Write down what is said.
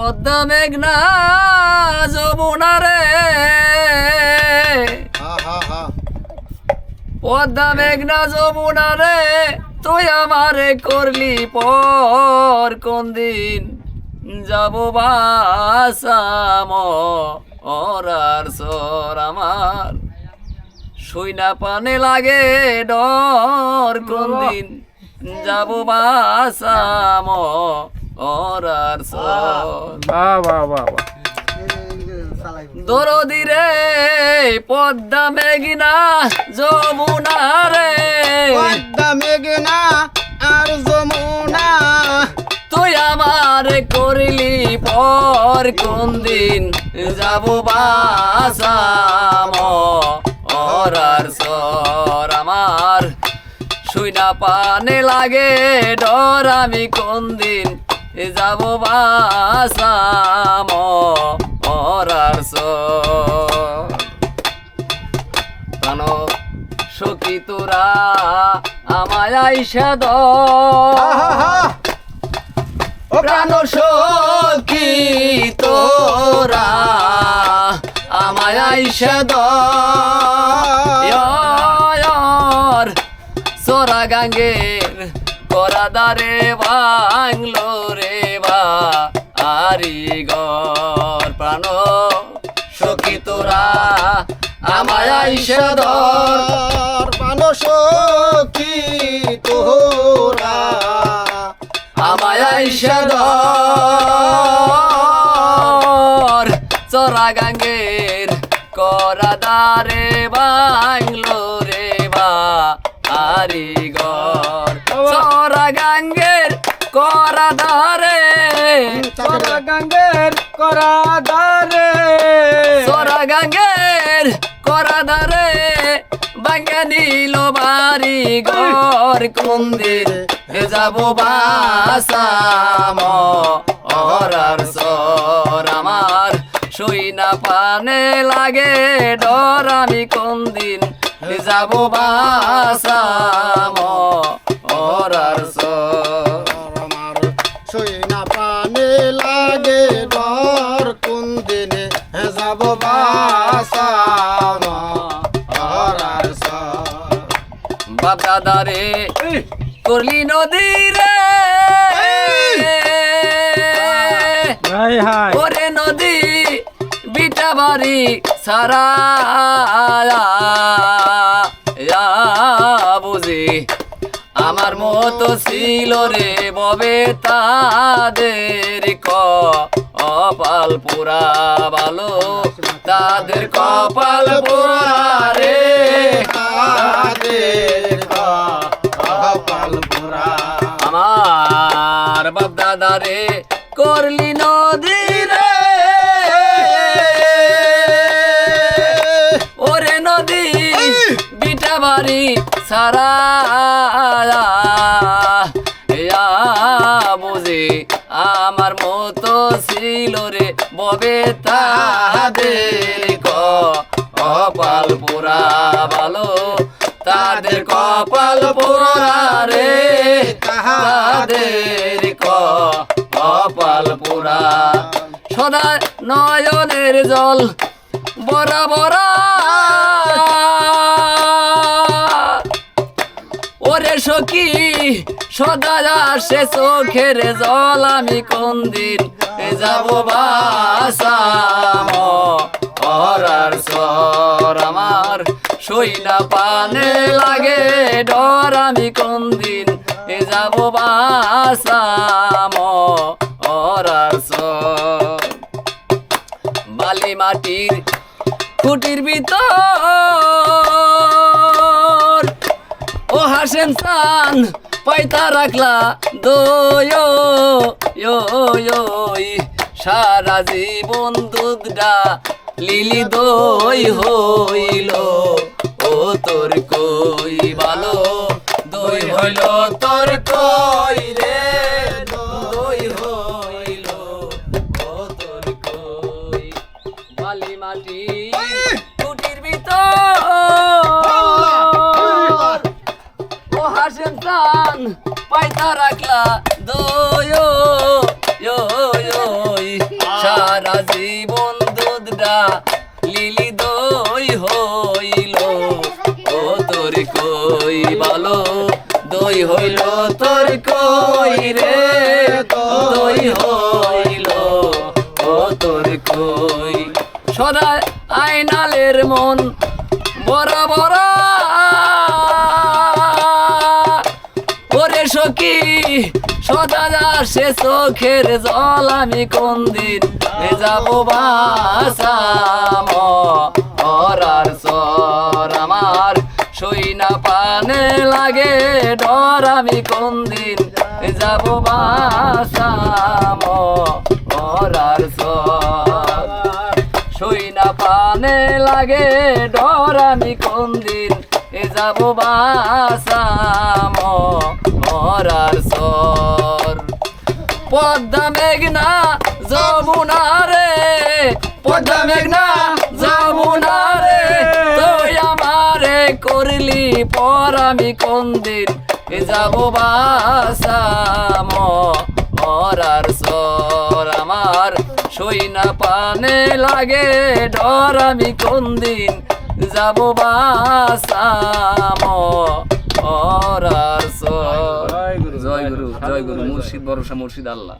পদ্মা মেঘনা যমুনা রে। হা হা হা। পদ্মা মেঘনা যমুনা রে তুই আমারে করলি পর কোন দিন? যাব বাসাম ওরার সর আমার। শুইনা পানে লাগে ডর কোন দিন? যাব বাসাম ওরার সর বাহ বাহ বাহ বাহ। দরদি রে পদ্মা মেঘনা যমুনা রে। পদ্মা মেঘনা আর যমুনা। তুই আমার করলি পর কোন দিন যাব বাসাম। ওরার সর আমার শুইনা পানে লাগে ডর আমি কোন দিন যাব বাসাম ওরার সর সখী তোরা আমায় আইসা দ প্রাণ সখী তোরা আমায় আইসা দর। সোরা গাঙ্গের করা দারে বাংলো রে বা আরি গর প্রাণ। সখী তোরা আমায় আইসা দর মানুষ কি তোরা আমায় আইসা দর চরা গাঙ্গের করা দারে বাংলো রে বা আরি গর। চরা গাঙ্গের করা দারে তোরা গঙ্গের করা দারে চরা গাঙ্গের করা দারে বাঙ্গা নিল বাড়ি ঘর। কুন্দির যাব বাসাম অরার সর আমার শুই না পানে লাগে। ডর আমি কোন দিন যাব বাসাম। বাপ দাদারে করলি নদী রে। ওরে নদী বিটা বাড়ি সারা। বুঝি আমার মতো ছিল রে ববে তাদের ক অপাল পুরা ভালো। তাদের কপাল পুরা রে। বাপ দাদা রে করলি নদী রে। ওরে নদী বিটা বাড়ি সারা। বুঝি আমার মতো ছিল রে ববে তাদের কপাল পুরা ভালো তাদের কপাল পুরা রে। তাদের কপাল পুরা। সদা নয়নের জল বরা বরা ওরে সখী, সদা আসে চোখের জল। আমি কোন দিন যাব বাসাম সই না পানে লাগে ডর আমি কোন দিন? এ যাব বাসাম বালি মাটির খুঁটির ভিতর ও হাসেন সান পাইতা রাখলা দোয় সারা জীবন দুধটা লিলি দই হইল। তোর কই ভালো দই হইল তোর কই রে দই হইল ও তোর কই বালি মাটি কুটির ভিতর ও হাসেন প্রাণ পাইতা রাখলা দয় সারা জীবন দুধটা লিলি হইল, তোর কই রে? দই হইল, ও তোর কই? সদা আইনালের মন, বড় বড় ওরে সখী, সদা সে চোখের জল, আমি কোন দিন যাব বাসাম অরার সর আমার সই না পানে লাগে ডর আমি কোন দিন যাব বাসাম সর সই না পানে লাগে ডর আমি কোন দিন যাব বাসাম মরার সর পদ্মা মেঘনা যমুনা রে পদ্মা মেঘনা পর আমি কোন দিন এ যাব বাসাম মরার সর আমার। সই না পানে লাগে ডর আমি কোন দিন যাব বাসাম মরার সর জয় গুরু জয় গুরু মুর্শিদ ভরসা মুর্শিদ আল্লাহ।